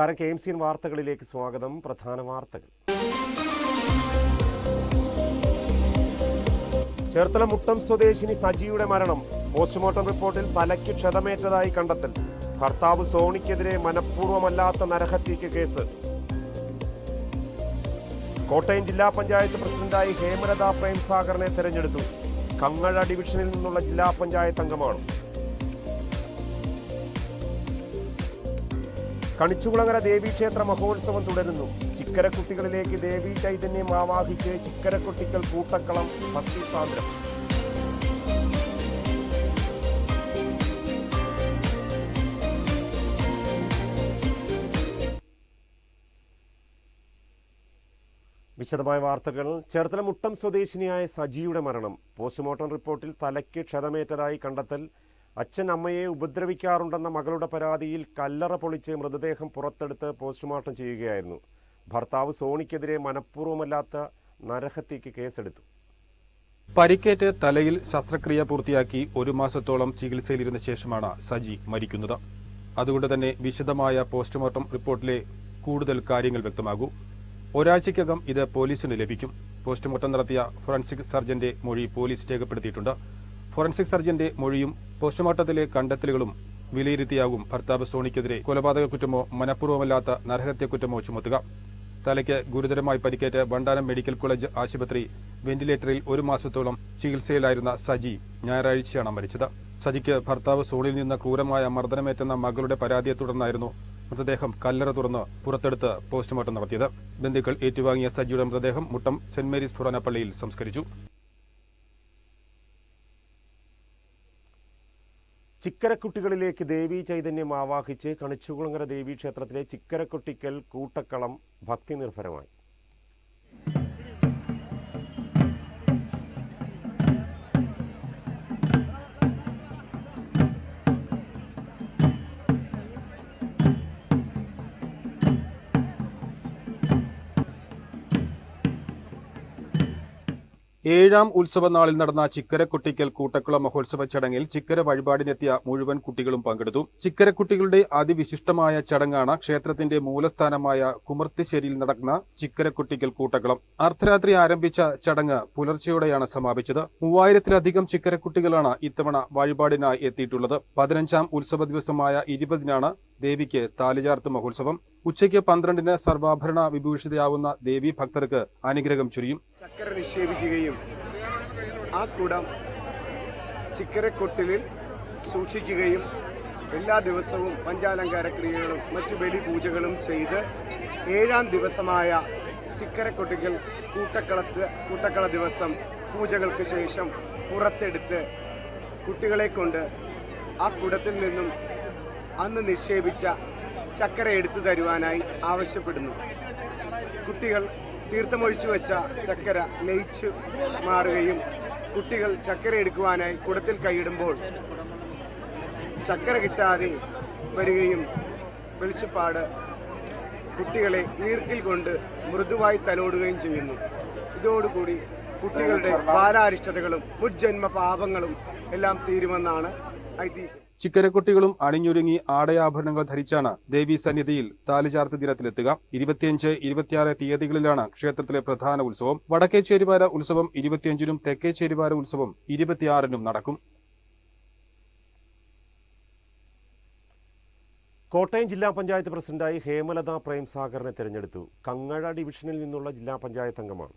നമസ്കാരം. K M C N വാർത്തകളിലേക്ക് സ്വാഗതം. പ്രധാന വാർത്തകൾ. ചേർത്തല മുട്ടം സ്വദേശിനി സജിയുടെ മരണം. പോസ്റ്റ്മോർട്ടം റിപ്പോർട്ടിൽ തലയ്ക്ക് ക്ഷതമേറ്റതായി കണ്ടെത്തൽ. ഭർത്താവ് സോണിക്കെതിരെ മനഃപൂർവമല്ലാത്ത നരഹത്യയ്ക്ക് കേസ്. കോട്ടയം ജില്ലാ പഞ്ചായത്ത് പ്രസിഡന്റായി ഹേമലത പ്രേംസാഗറിനെ തെരഞ്ഞെടുത്തു. കങ്ങഴ ഡിവിഷനിൽ നിന്നുള്ള ജില്ലാ പഞ്ചായത്ത് അംഗമാണ്. കണിച്ചുകുളങ്ങര ദേവീക്ഷേത്ര മഹോത്സവം തുടരുന്നു. ചിക്കരക്കുട്ടികളിലേക്ക് ദേവീ ചൈതന്യം ആവാഹിച്ച് ചിക്കരക്കുട്ടികൾ കൂട്ടക്കളം ഭക്തി സാന്ദ്രം വിശദമായ വാർത്തകൾ. ചേർത്തല മുട്ടം സ്വദേശിനിയായ സജിയുടെ മരണം. പോസ്റ്റ്മോർട്ടം റിപ്പോർട്ടിൽ തലയ്ക്ക് ക്ഷതമേറ്റതായി കണ്ടെത്തൽ അച്ഛൻ അമ്മയെ ഉപദ്രവിക്കാറുണ്ടെന്ന മകളുടെ പരാതിയിൽ കല്ലറ പൊളിച്ച് മൃതദേഹം പുറത്തെടുത്ത് പോസ്റ്റ്മോർട്ടം ചെയ്യുകയായിരുന്നു. ഭർത്താവ് സോണിക്കെതിരെ മനഃപൂർവമല്ലാത്ത നരഹത്യയ്ക്ക് കേസെടുത്തു. പരിക്കേറ്റ് തലയിൽ ശസ്ത്രക്രിയ പൂർത്തിയാക്കി ഒരു മാസത്തോളം ചികിത്സയിലിരുന്ന ശേഷമാണ് സജി മരിക്കുന്നത്. അതുകൊണ്ട് തന്നെ വിശദമായ പോസ്റ്റ്മോർട്ടം റിപ്പോർട്ടിലെ കൂടുതൽ കാര്യങ്ങൾ വ്യക്തമാകൂ. ഒരാഴ്ചയ്ക്കകം ഇത് പോലീസിന് ലഭിക്കും. പോസ്റ്റ്മോർട്ടം നടത്തിയ ഫോറൻസിക് സർജന്റെ മൊഴി പോലീസ് രേഖപ്പെടുത്തിയിട്ടുണ്ട്. ഫോറൻസിക് സർജന്റെ മൊഴിയും പോസ്റ്റ്മോർട്ടത്തിലെ കണ്ടെത്തലുകളും വിലയിരുത്തിയാകും ഭർത്താവ് സോണിക്കെതിരെ കൊലപാതക കുറ്റമോ മനഃപൂർവമല്ലാത്ത നരഹത്യ കുറ്റമോ ചുമത്തുക. തലയ്ക്ക് ഗുരുതരമായി പരിക്കേറ്റ് വണ്ടാനം മെഡിക്കൽ കോളേജ് ആശുപത്രി വെന്റിലേറ്ററിൽ ഒരു മാസത്തോളം ചികിത്സയിലായിരുന്ന സജി ഞായറാഴ്ചയാണ് മരിച്ചത്. സജിക്ക് ഭർത്താവ് സോണിൽ നിന്ന് ക്രൂരമായ മർദ്ദനമേറ്റെന്ന മകളുടെ പരാതിയെ തുടർന്നായിരുന്നു മൃതദേഹം കല്ലറ തുറന്ന് പുറത്തെടുത്ത് പോസ്റ്റ്മോർട്ടം നടത്തിയത്. ബന്ധുക്കൾ ഏറ്റുവാങ്ങിയ സജിയുടെ മൃതദേഹം മുട്ടം സെന്റ് മേരീസ് ഫുറാന പള്ളിയിൽ സംസ്കരിച്ചു. ചിക്കരക്കുട്ടികളിലേക്ക് ദേവീ ചൈതന്യം ആവാഹിച്ച് കണിച്ചുകുളങ്ങര ദേവീക്ഷേത്രത്തിലെ ചിക്കരക്കുട്ടിക്കൽ കൂട്ടക്കളം ഭക്തി നിർഭരമായി ഏഴാം ഉത്സവ നാളിൽ നടന്ന ചിക്കരക്കുട്ടിക്കൽ കൂട്ടക്കുള മഹോത്സവ ചടങ്ങിൽ ചിക്കര വഴിപാടിനെത്തിയ മുഴുവൻ കുട്ടികളും പങ്കെടുത്തു. ചിക്കരക്കുട്ടികളുടെ അതിവിശിഷ്ടമായ ചടങ്ങാണ് ക്ഷേത്രത്തിന്റെ മൂലസ്ഥാനമായ കുമർത്തിശ്ശേരിയിൽ നടക്കുന്ന ചിക്കരക്കുട്ടിക്കൽ കൂട്ടക്കുളം. അർദ്ധരാത്രി ആരംഭിച്ച ചടങ്ങ് പുലർച്ചെയോടെയാണ് സമാപിച്ചത്. മൂവായിരത്തിലധികം ചിക്കരക്കുട്ടികളാണ് ഇത്തവണ വഴിപാടിനായി എത്തിയിട്ടുള്ളത്. പതിനഞ്ചാം ഉത്സവ ദിവസമായ ഇരുപതിനാണ് ദേവിക്ക് താലിചാർത്ത് മഹോത്സവം. ഉച്ചയ്ക്ക് പന്ത്രണ്ടിന് സർവാഭരണ വിഭൂഷിതയാവുന്ന ദേവി ഭക്തർക്ക് അനുഗ്രഹം ചുരിയും. ചക്കര നിക്ഷേപിക്കുകയും ആ കുടം ചിക്കരക്കൊട്ടിലിൽ സൂക്ഷിക്കുകയും എല്ലാ ദിവസവും പഞ്ചാലങ്കാര ക്രിയകളും മറ്റു ബലിപൂജകളും ചെയ്ത് ഏഴാം ദിവസമായ ചിക്കരക്കൊട്ടിക്കൽ കൂട്ടക്കളത്ത് കൂട്ടക്കള ദിവസം പൂജകൾക്ക് ശേഷം പുറത്തെടുത്ത് കുട്ടികളെ കൊണ്ട് ആ കുടത്തിൽ നിന്നും അന്ന് നിക്ഷേപിച്ച ചക്കര എടുത്തു തരുവാനായി ആവശ്യപ്പെടുന്നു. കുട്ടികൾ തീർത്ഥമൊഴിച്ചു വെച്ച ചക്കര ലയിച്ചു മാറുകയും കുട്ടികൾ ചക്കര എടുക്കുവാനായി കുടത്തിൽ കൈയിടുമ്പോൾ ചക്കര കിട്ടാതെ വരികയും വെളിച്ചപ്പാട് കുട്ടികളെ ഈർക്കിൽ കൊണ്ട് മൃദുവായി തലോടുകയും ചെയ്യുന്നു. ഇതോടുകൂടി കുട്ടികളുടെ ബാലാരിഷ്ടതകളും മുജ്ജന്മ പാപങ്ങളും എല്ലാം തീരുമെന്നാണ് ഐതിഹ്യം. ചിക്കരക്കുട്ടികളും അണിഞ്ഞൊരുങ്ങി ആടയാഭരണങ്ങൾ ധരിച്ചാണ് ദേവി സന്നിധിയിൽ താലിചാർത്ത് ദിനത്തിലെത്തുക. ഇരുപത്തിയഞ്ച് ഇരുപത്തിയാറ് തീയതികളിലാണ് ക്ഷേത്രത്തിലെ പ്രധാന ഉത്സവം. വടക്കേ ചേരുവാര ഉത്സവം ഇരുപത്തിയഞ്ചിനും തെക്കേ ചേരുവാര ഉത്സവം ഇരുപത്തിയാറിനും നടക്കും. കോട്ടയം ജില്ലാ പഞ്ചായത്ത് പ്രസിഡന്റായി ഹേമലത പ്രേംസാഗറിനെ തെരഞ്ഞെടുത്തു. കങ്ങഴ ഡിവിഷനിൽ നിന്നുള്ള ജില്ലാ പഞ്ചായത്ത് അംഗമാണ്.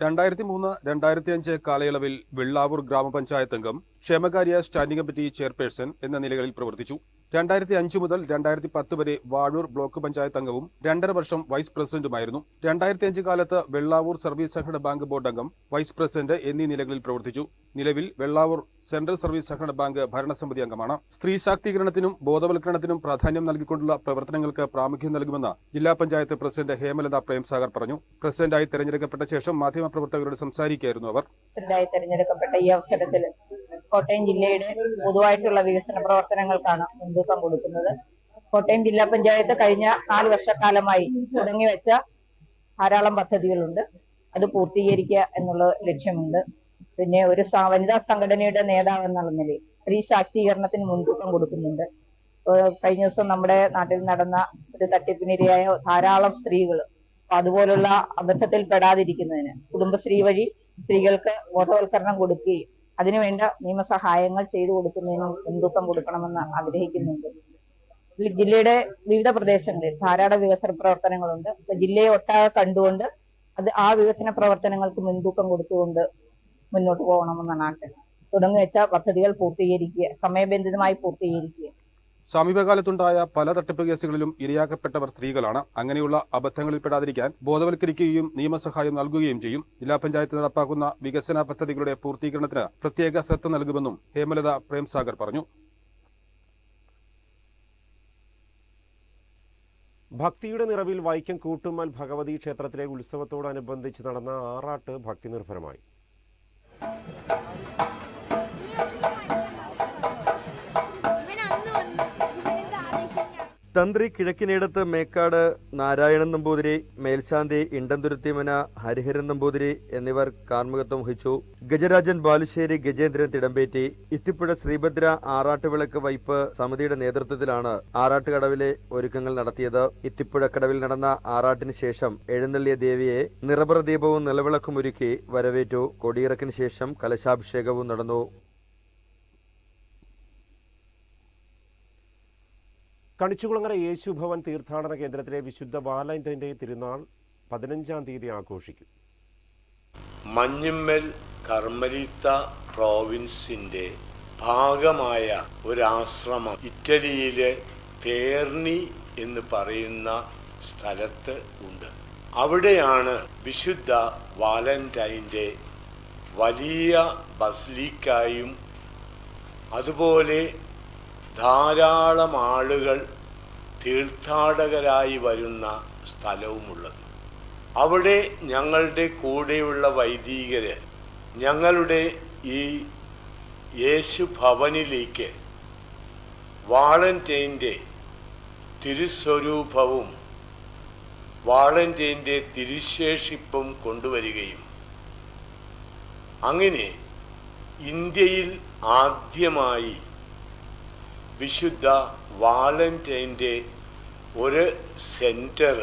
രണ്ടായിരത്തി മൂന്ന് രണ്ടായിരത്തി അഞ്ച് കാലയളവിൽ വെള്ളാവൂർ ഗ്രാമപഞ്ചായത്ത് അംഗം ക്ഷേമകാര്യ സ്റ്റാൻഡിംഗ് കമ്മിറ്റി ചെയർപേഴ്സൺ എന്ന നിലകളിൽ പ്രവർത്തിച്ചു. രണ്ടായിരത്തി അഞ്ചു മുതൽ രണ്ടായിരത്തി പത്ത് വരെ വാഴൂർ ബ്ലോക്ക് പഞ്ചായത്ത് അംഗവും രണ്ടര വർഷം വൈസ് പ്രസിഡന്റുമായിരുന്നു. രണ്ടായിരത്തി അഞ്ച് കാലത്ത് വെള്ളാവൂർ സർവീസ് സഹകരണ ബാങ്ക് ബോർഡ് അംഗം വൈസ് പ്രസിഡന്റ് എന്നീ നിലകളിൽ പ്രവർത്തിച്ചു. നിലവിൽ വെള്ളാവൂർ സെൻട്രൽ സർവീസ് സഹകരണ ബാങ്ക് ഭരണസമിതി അംഗമാണ്. സ്ത്രീ ശാക്തീകരണത്തിനും ബോധവൽക്കരണത്തിനും പ്രാധാന്യം നൽകിക്കൊണ്ടുള്ള പ്രവർത്തനങ്ങൾക്ക് പ്രാമുഖ്യം നൽകുമെന്ന് ജില്ലാ പഞ്ചായത്ത് പ്രസിഡന്റ് ഹേമലത പ്രേംസാഗർ പറഞ്ഞു. പ്രസിഡന്റായി തെരഞ്ഞെടുക്കപ്പെട്ട ശേഷം മാധ്യമപ്രവർത്തകരോട് സംസാരിക്കുകയായിരുന്നു അവർ. ഈ അവസരത്തിൽ കോട്ടയം ജില്ലയുടെ പൊതുവായിട്ടുള്ള വികസന പ്രവർത്തനങ്ങൾക്കാണ് മുൻതൂക്കം കൊടുക്കുന്നത്. കോട്ടയം ജില്ലാ പഞ്ചായത്ത് കഴിഞ്ഞ നാല് വർഷക്കാലമായി തുടങ്ങി വെച്ച ധാരാളം പദ്ധതികളുണ്ട്. അത് പൂർത്തീകരിക്കുക എന്നുള്ള ലക്ഷ്യമുണ്ട്. പിന്നെ ഒരു വനിതാ സംഘടനയുടെ നേതാവ് എന്നുള്ള നിലയിൽ സ്ത്രീ ശാക്തീകരണത്തിന് മുൻതൂക്കം കൊടുക്കുന്നുണ്ട്. കഴിഞ്ഞ ദിവസം നമ്മുടെ നാട്ടിൽ നടന്ന ഒരു തട്ടിപ്പിനിരയായ ധാരാളം സ്ത്രീകൾ അതുപോലുള്ള അബദ്ധത്തിൽ പെടാതിരിക്കുന്നതിന് കുടുംബശ്രീ വഴി സ്ത്രീകൾക്ക് ബോധവൽക്കരണം കൊടുക്കുകയും അതിനുവേണ്ട നിയമസഹായങ്ങൾ ചെയ്തു കൊടുക്കുന്നതിനും മുൻതൂക്കം കൊടുക്കണമെന്ന് ആഗ്രഹിക്കുന്നുണ്ട്. ജില്ലയുടെ വിവിധ പ്രദേശങ്ങളിൽ ധാരാളം വികസന പ്രവർത്തനങ്ങളുണ്ട്. അപ്പൊ ജില്ലയെ ഒട്ടാകെ കണ്ടുകൊണ്ട് അത് ആ വികസന പ്രവർത്തനങ്ങൾക്ക് മുൻതൂക്കം കൊടുത്തുകൊണ്ട് മുന്നോട്ട് പോകണമെന്നാണ് ആഗ്രഹം. തുടങ്ങി വെച്ച പദ്ധതികൾ പൂർത്തീകരിക്കുക സമയബന്ധിതമായി പൂർത്തീകരിക്കുക. സമീപകാലത്തുണ്ടായ പല തട്ടിപ്പ് കേസുകളിലും ഇരയാക്കപ്പെട്ടവർ സ്ത്രീകളാണ്. അങ്ങനെയുള്ള അബദ്ധങ്ങളിൽ പെടാതിരിക്കാൻ ബോധവൽക്കരിക്കുകയും നിയമസഹായം നൽകുകയും ചെയ്യും. ജില്ലാ പഞ്ചായത്ത് നടപ്പാക്കുന്ന വികസന പദ്ധതികളുടെ പൂർത്തീകരണത്തിന് പ്രത്യേക ശ്രദ്ധ നൽകുമെന്നും ഹേമലത പ്രേംസാഗർ പറഞ്ഞു. ഭക്തിയുടെ നിറവിൽ വൈക്കം കൂട്ടുമ്മൽ ഭഗവതി ക്ഷേത്രത്തിലെ ഉത്സവത്തോടനുബന്ധിച്ച് നടന്ന ആറാട്ട് ഭക്തി നിർഭരമായി തന്ത്രി കിഴക്കിനേടത്ത് മേക്കാട് നാരായണൻ നമ്പൂതിരി മേൽശാന്തി ഇണ്ടന്തുരുത്തിമന ഹരിഹരൻ നമ്പൂതിരി എന്നിവർ കാർമ്മികത്വം വഹിച്ചു. ഗജരാജൻ ബാലുശ്ശേരി ഗജേന്ദ്രൻ തിടമ്പേറ്റി. ഇത്തിപ്പുഴ ശ്രീഭദ്ര ആറാട്ടുവിളക്ക് വൈപ്പ് സമിതിയുടെ നേതൃത്വത്തിലാണ് ആറാട്ടുകടവിലെ ഒരുക്കങ്ങൾ നടത്തിയത്. ഇത്തിപ്പുഴക്കടവിൽ നടന്ന ആറാട്ടിന് ശേഷം എഴുന്നള്ളിയ ദേവിയെ നിറപ്രദീപവും ദീപവും നിലവിളക്കും ഒരുക്കി വരവേറ്റു. കൊടിയിറക്കിന് ശേഷം കലശാഭിഷേകവും നടന്നു. കണിച്ചുകുളങ്ങര യേശുഭവൻ തീർത്ഥാടന കേന്ദ്രത്തിലെ വിശുദ്ധ വാലന്റൈന്റെ തിരുനാൾ പതിനഞ്ചാം തീയതി ആഘോഷിക്കും. മഞ്ഞുമ്മൽ കർമ്മലിത്ത പ്രോവിൻസിന്റെ ഭാഗമായ ഒരാശ്രമം ഇറ്റലിയിലെ തേർണി എന്ന് പറയുന്ന സ്ഥലത്ത് ഉണ്ട്. അവിടെയാണ് വിശുദ്ധ വാലന്റൈന്റെ വലിയ ബസ്ലിക്കായും അതുപോലെ ധാരാളം ആളുകൾ തീർത്ഥാടകരായി വരുന്ന സ്ഥലവുമുള്ളത്. അവിടെ ഞങ്ങളുടെ കൂടെയുള്ള വൈദികര് ഞങ്ങളുടെ ഈ യേശു ഭവനിലേക്ക് വാളന്റൈന്റെ തിരുസ്വരൂപവും വാളന്റൈന്റെ തിരുശേഷിപ്പും കൊണ്ടുവരികയും അങ്ങനെ ഇന്ത്യയിൽ ആദ്യമായി വിശുദ്ധ വാലന്റൈന്റെ ഒരു സെന്റർ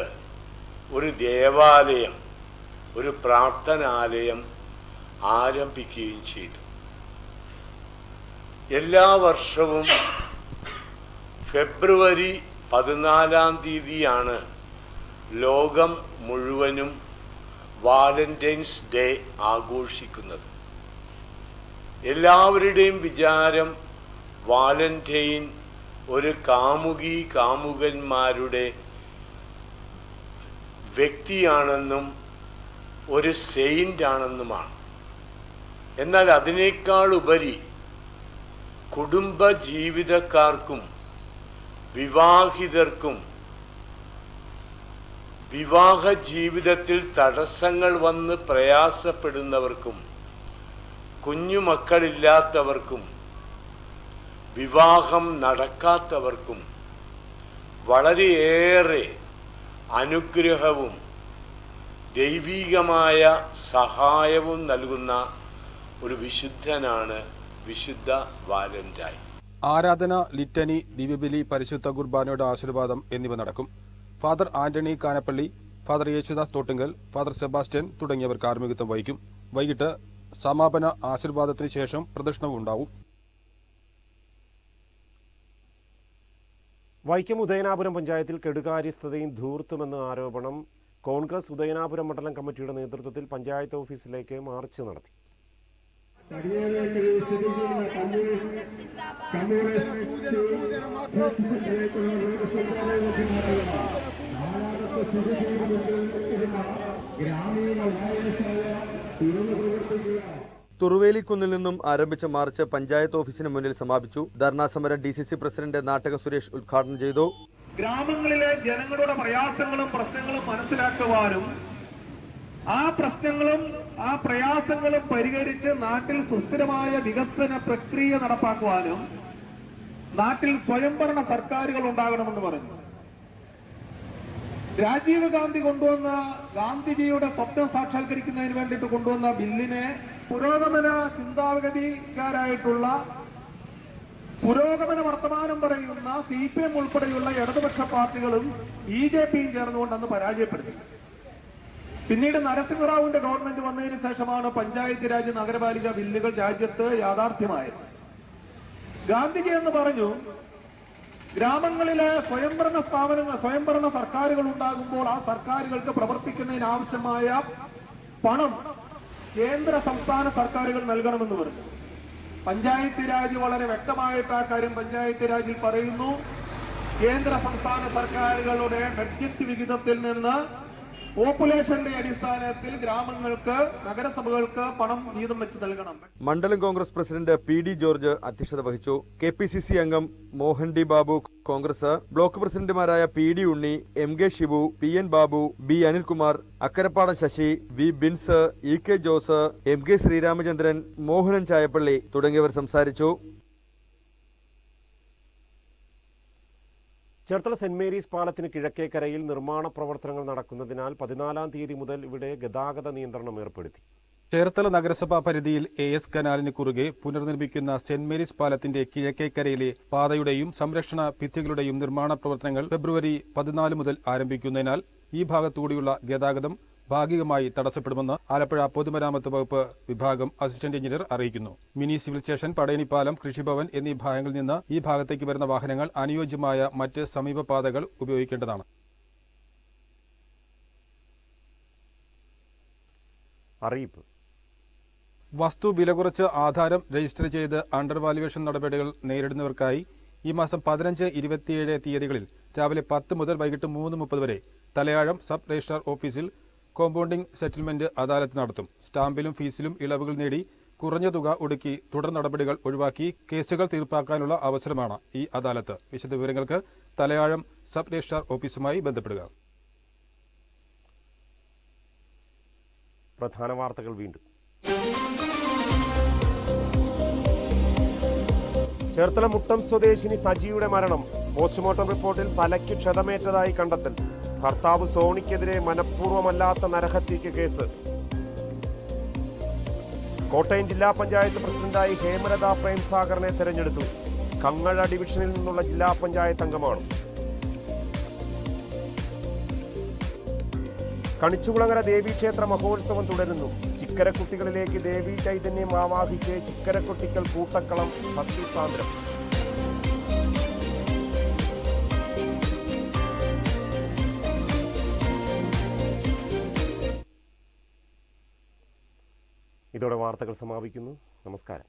ഒരു ദേവാലയം ഒരു പ്രാർത്ഥനാലയം ആരംഭിക്കുകയും ചെയ്തു. എല്ലാ വർഷവും ഫെബ്രുവരി പതിനാലാം തീയതിയാണ് ലോകം മുഴുവനും വാലന്റൈൻസ് ഡേ ആഘോഷിക്കുന്നത്. എല്ലാവരുടെയും വിചാരം വാലന്റൈൻ ഒരു കാമുകി കാമുകന്മാരുടെ വ്യക്തിയാണെന്നും ഒരു സെയിന്റ് ആണെന്നുമാണ് എന്നാൽ അതിനേക്കാൾ ഉപരി കുടുംബ ജീവിതക്കാർക്കും വിവാഹിതർക്കും വിവാഹ ജീവിതത്തിൽ തടസ്സങ്ങൾ വന്ന് പ്രയാസപ്പെടുന്നവർക്കും കുഞ്ഞുമക്കളില്ലാത്തവർക്കും വിവാഹം നടക്കാത്തവർക്കും വളരെയേറെ അനുഗ്രഹവും ദൈവീകമായ സഹായവും നൽകുന്ന ഒരു വിശുദ്ധനാണ് വിശുദ്ധ വാലന്റൈൻ. ആരാധന ലിറ്റനി ദിവ്യബലി പരിശുദ്ധ കുർബാനയുടെ ആശീർവാദം എന്നിവ നടക്കും. Father Antony Kanappally father Yesudas Thottunkal father Sebastian തുടങ്ങിയവർ കാർമ്മികത്വം വഹിക്കും. വൈകിട്ട് സമാപന ആശീർവാദത്തിന് ശേഷം പ്രദർശനവും ഉണ്ടാവും. വൈക്കം ഉദയനാപുരം പഞ്ചായത്തിൽ കെടുകാര്യസ്ഥതയും ധൂർത്തുമെന്ന ആരോപണം കോൺഗ്രസ് ഉദയനാപുരം മണ്ഡലം കമ്മിറ്റിയുടെ നേതൃത്വത്തിൽ പഞ്ചായത്ത് ഓഫീസിലേക്ക് മാർച്ച് നടത്തി. തുറുവേലിക്കുന്നിൽ നിന്നും ആരംഭിച്ച മാർച്ച് പഞ്ചായത്ത് ഓഫീസിന് മുന്നിൽ സമാപിച്ചു. ധർണാ സമരം D C C president Nattakom Suresh ഉദ്ഘാടനം ചെയ്തു. ഗ്രാമങ്ങളിലെ ജനങ്ങളുടെ പ്രയാസങ്ങളും പ്രശ്നങ്ങളും മനസ്സിലാക്കുവാനും ആ പ്രശ്നങ്ങളും ആ പ്രയാസങ്ങളും പരിഹരിച്ച് നാട്ടിൽ സുസ്ഥിരമായ വികസന പ്രക്രിയ നടപ്പാക്കുവാനും നാട്ടിൽ സ്വയംഭരണ സർക്കാരുകൾ ഉണ്ടാകണമെന്ന് പറഞ്ഞു. രാജീവ് ഗാന്ധി കൊണ്ടുവന്ന ഗാന്ധിജിയുടെ സ്വപ്നം സാക്ഷാത്കരിക്കുന്നതിന് വേണ്ടിയിട്ട് കൊണ്ടുവന്ന ബില്ലിനെ പുരോഗമന ചിന്താഗതിക്കാരായിട്ടുള്ള പുരോഗമന വർത്തമാനം പറയുന്ന സി പി എം ഉൾപ്പെടെയുള്ള ഇടതുപക്ഷ പാർട്ടികളും ബി ജെ പിയും ചേർന്നുകൊണ്ട് അന്ന് പരാജയപ്പെടുത്തി. പിന്നീട് നരസിംഹറാവുവിന്റെ ഗവൺമെന്റ് വന്നതിന് ശേഷമാണ് പഞ്ചായത്ത് രാജ് നഗരപാലിക ബില്ലുകൾ രാജ്യത്ത് യാഥാർത്ഥ്യമായത്. ഗാന്ധിജി എന്ന് പറഞ്ഞു ഗ്രാമങ്ങളിലെ സ്വയംഭരണ സ്ഥാപനങ്ങൾ സ്വയംഭരണ സർക്കാരുകൾ ഉണ്ടാകുമ്പോൾ ആ സർക്കാരുകൾക്ക് പ്രവർത്തിക്കുന്നതിന് ആവശ്യമായ പണം കേന്ദ്ര സംസ്ഥാന സർക്കാരുകൾ നൽകണമെന്ന് പറഞ്ഞു. പഞ്ചായത്ത് രാജ് വളരെ വ്യക്തമായിട്ട് ആ കാര്യം പഞ്ചായത്ത് രാജിൽ പറയുന്നു. കേന്ദ്ര സംസ്ഥാന സർക്കാരുകളുടെ ബഡ്ജറ്റ് വിഹിതത്തിൽ നിന്ന് പോപ്പുലേഷന്റെ അടിസ്ഥാനത്തിൽ ഗ്രാമങ്ങൾക്ക് നഗരസഭകൾക്ക് പണം വീതം വെച്ച് നൽകണം. മണ്ഡലം Congress president P D George അധ്യക്ഷത വഹിച്ചു. കെ പി സി സി അംഗം Mohan D Babu Congress. Block പ്രസിഡന്റുമാരായ P D Unni M K Shibu P N Babu B Anilkumar Akkarappada Sasi V Bins E K Jose M K Sreeramachandran Mohanan Chayappally തുടങ്ങിയവർ സംസാരിച്ചു. Cherthala saint Mary's പാലത്തിന് കിഴക്കേക്കരയിൽ നിർമ്മാണ പ്രവർത്തനങ്ങൾ നടക്കുന്നതിനാൽ പതിനാലാം തീയതി മുതൽ ഇവിടെ ഗതാഗത നിയന്ത്രണം ഏർപ്പെടുത്തി. ചേർത്തല നഗരസഭാ പരിധിയിൽ എ എസ് കനാലിന് കുറുകെ പുനർനിർമ്മിക്കുന്ന സെന്റ് മേരീസ് പാലത്തിന്റെ കിഴക്കേക്കരയിലെ പാതയുടെയും സംരക്ഷണ ഭിത്തികളുടെയും നിർമ്മാണ പ്രവർത്തനങ്ങൾ ഫെബ്രുവരി പതിനാല് മുതൽ ആരംഭിക്കുന്നതിനാൽ ഈ ഭാഗത്തുകൂടിയുള്ള ഗതാഗതം ഭാഗികമായി തടസ്സപ്പെടുമെന്ന് ആലപ്പുഴ പൊതുമരാമത്ത് വകുപ്പ് വിഭാഗം അസിസ്റ്റന്റ് എഞ്ചിനീയർ അറിയിക്കുന്നു. മിനി സിവിൽ സ്റ്റേഷൻ പടയണിപ്പാലം കൃഷിഭവൻ എന്നീ ഭാഗങ്ങളിൽ നിന്ന് ഈ ഭാഗത്തേക്ക് വരുന്ന വാഹനങ്ങൾ അനുയോജ്യമായ മറ്റ് സമീപപാതകൾ ഉപയോഗിക്കേണ്ടതാണ്. അറിയിപ്പ്. വസ്തു വില കുറച്ച് ആധാരം രജിസ്റ്റർ ചെയ്ത് അണ്ടർ വാല്യുവേഷൻ നടപടികൾ നേരിടുന്നവർക്കായി ഈ മാസം പതിനഞ്ച് ഇരുപത്തിയേഴ് തീയതികളിൽ രാവിലെ പത്ത് മുതൽ വൈകിട്ട് മൂന്ന് മുപ്പത് വരെ തലയാഴം സബ് രജിസ്ട്രാർ ഓഫീസിൽ കോമ്പൗണ്ടിംഗ് സെറ്റിൽമെന്റ് അദാലത്ത് നടത്തും. സ്റ്റാമ്പിലും ഫീസിലും ഇളവുകൾ നേടി കുറഞ്ഞ തുക ഒടുക്കി തുടർ നടപടികൾ ഒഴിവാക്കി കേസുകൾ തീർപ്പാക്കാനുള്ള അവസരമാണ് ഈ അദാലത്ത്. വിശദവിവരങ്ങൾക്ക് തലയാഴം സബ് രജിസ്ട്രാർ ഓഫീസുമായി ബന്ധപ്പെടുക. പ്രധാന വാർത്തകൾ വീണ്ടും. ചേർത്തല മുട്ടം സ്വദേശിനി സജിയുടെ മരണം. പോസ്റ്റ്മോർട്ടം റിപ്പോർട്ടിൽ തലയ്ക്ക് ക്ഷതമേറ്റതായി കണ്ടെത്തൽ. ഭർത്താവ് സോണിക്കെതിരെ മനഃപൂർവമല്ലാത്ത നരഹത്യയ്ക്ക് കേസ്. കോട്ടയം ജില്ലാ പഞ്ചായത്ത് പ്രസിഡന്റായി ഹേമലത പ്രേംസാഗറിനെ തെരഞ്ഞെടുത്തു. കങ്ങഴ ഡിവിഷനിൽ നിന്നുള്ള ജില്ലാ പഞ്ചായത്ത് അംഗമാണ്. കണിച്ചുകുളങ്ങര ദേവീക്ഷേത്ര മഹോത്സവം തുടരുന്നു. ചിക്കരക്കുട്ടികളിലേക്ക് ദേവീ ചൈതന്യം ആവാഹിച്ച് ചിക്കരക്കുട്ടികൾ കൂട്ടക്കളം ഭക്തി ഇതോടെ വാർത്തകൾ സമാപിക്കുന്നു. നമസ്കാരം.